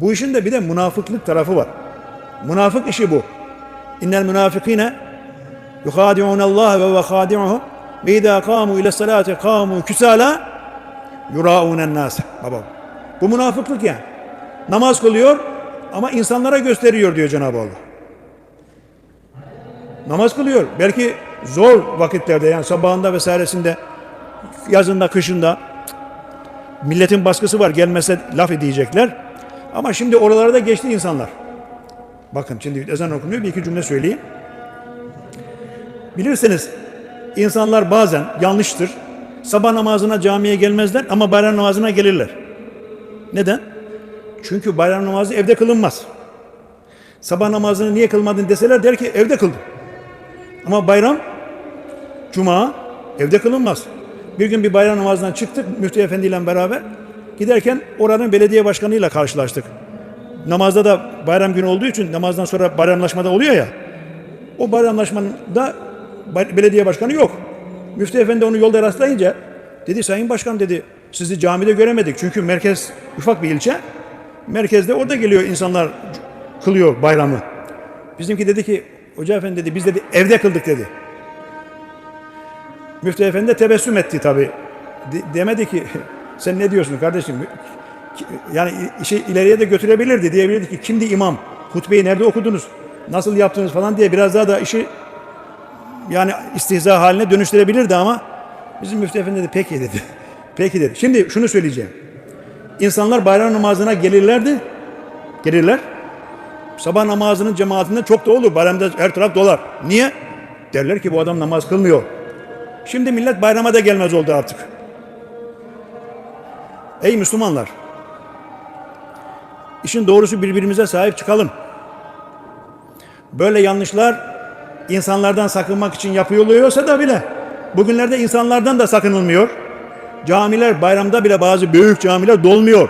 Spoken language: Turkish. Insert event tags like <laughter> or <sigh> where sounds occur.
Bu işin de bir de münafıklık tarafı var. Münafık işi bu. İnnel münafıkine yuhadi'un Allah ve ve hadi'uhum ve idâ kâmu ile salâti kâmu küsâlâ yurâûnen nâse. Baba. Bu münafıklık yani. Namaz kılıyor ama insanlara gösteriyor diyor Cenab-ı Allah. Namaz kılıyor. Belki zor vakitlerde yani sabahında vesairesinde yazında kışında milletin baskısı var gelmese laf edecekler. Ama şimdi oralarda geçti insanlar. Bakın şimdi ezan okunuyor bir iki cümle söyleyeyim. Bilirsiniz insanlar bazen yanlıştır. Sabah namazına camiye gelmezler ama bayram namazına gelirler. Neden? Çünkü bayram namazı evde kılınmaz. Sabah namazını niye kılmadın deseler der ki evde kıldım. Ama bayram, cuma evde kılınmaz. Bir gün bir bayram namazından çıktık Müftü Efendi ile beraber. Giderken oranın belediye başkanıyla karşılaştık. Namazda da bayram günü olduğu için namazdan sonra bayramlaşmada oluyor ya. O bayramlaşmada bay- belediye başkanı yok. Müftü Efendi onu yolda rastlayınca dedi Sayın Başkan dedi sizi camide göremedik. Çünkü merkez ufak bir ilçe. Merkezde orada geliyor insanlar kılıyor bayramı. Bizimki dedi ki Hoca Efendi dedi biz dedi evde kıldık dedi. Müftü Efendi de tebessüm etti tabi. demedi ki sen ne diyorsun kardeşim? Yani işi ileriye de götürebilirdi. Diyebilirdi ki kimdi imam? Hutbeyi nerede okudunuz? Nasıl yaptınız falan diye biraz daha da işi yani istihza haline dönüştürebilirdi ama bizim müftü efendi dedi peki dedi. <laughs> Peki dedi. Şimdi şunu söyleyeceğim. İnsanlar bayram namazına gelirlerdi. Gelirler. Sabah namazının cemaatinde çok da olur. Bayramda her taraf dolar. Niye? Derler ki bu adam namaz kılmıyor. Şimdi millet bayrama da gelmez oldu artık. Ey Müslümanlar! İşin doğrusu birbirimize sahip çıkalım. Böyle yanlışlar insanlardan sakınmak için yapılıyorsa da bile bugünlerde insanlardan da sakınılmıyor. Camiler bayramda bile bazı büyük camiler dolmuyor.